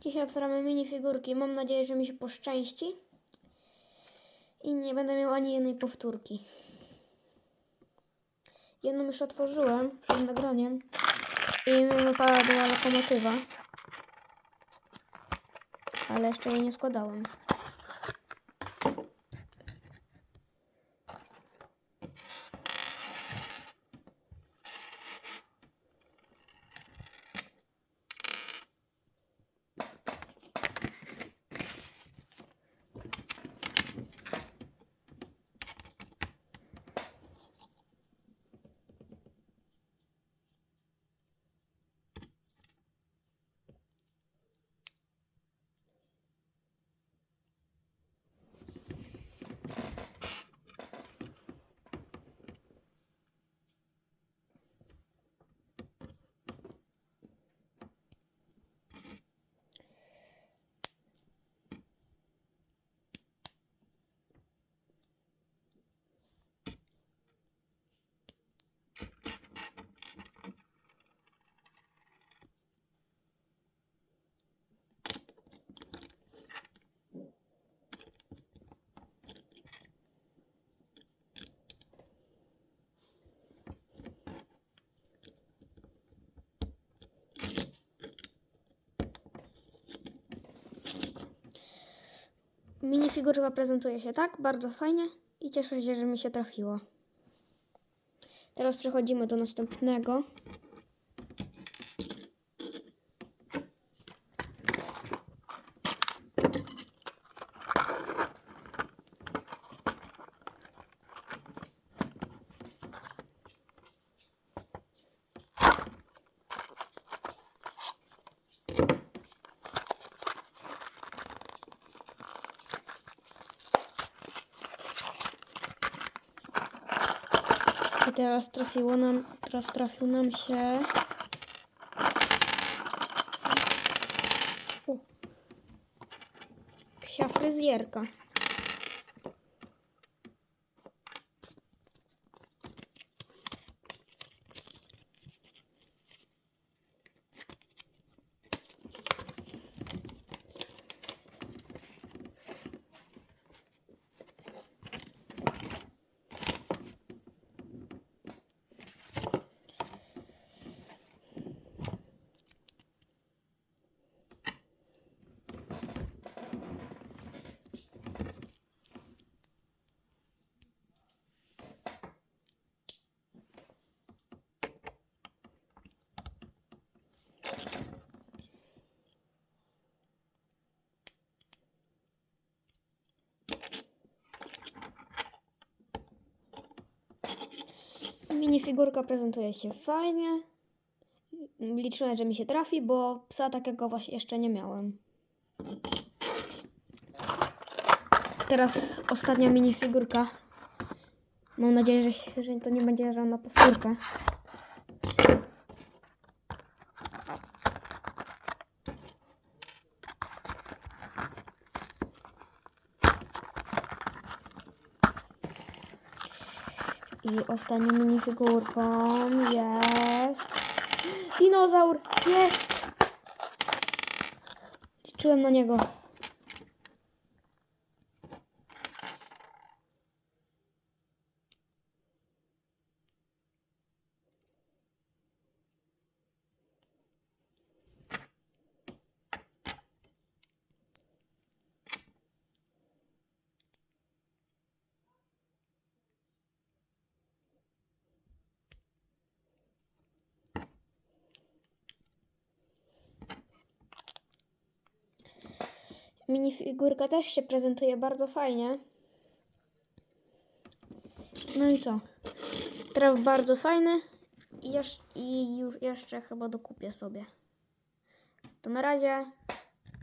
Dzisiaj otwieramy minifigurki. Mam nadzieję, że mi się poszczęści. I nie będę miał ani jednej powtórki. Jedną już otworzyłem przed nagraniem. I mi wypadła lokomotywa. Ale jeszcze jej nie składałem. Minifigurka prezentuje się tak, bardzo fajnie i cieszę się, że mi się trafiło. Teraz przechodzimy do następnego. I teraz trafiło nam, teraz trafił nam się. U. Psia fryzjerka. Minifigurka prezentuje się fajnie. Liczyłem, że mi się trafi, bo psa takiego właśnie jeszcze nie miałem. Teraz ostatnia minifigurka. Mam nadzieję, że, że to nie będzie żadna powtórka. I ostatnią minifigurką jest... Dinozaur! Jest! Liczyłem na niego. Minifigurka też się prezentuje bardzo fajnie. No i co? Traf bardzo fajny i, jeszcze, i już jeszcze chyba dokupię sobie. To na razie.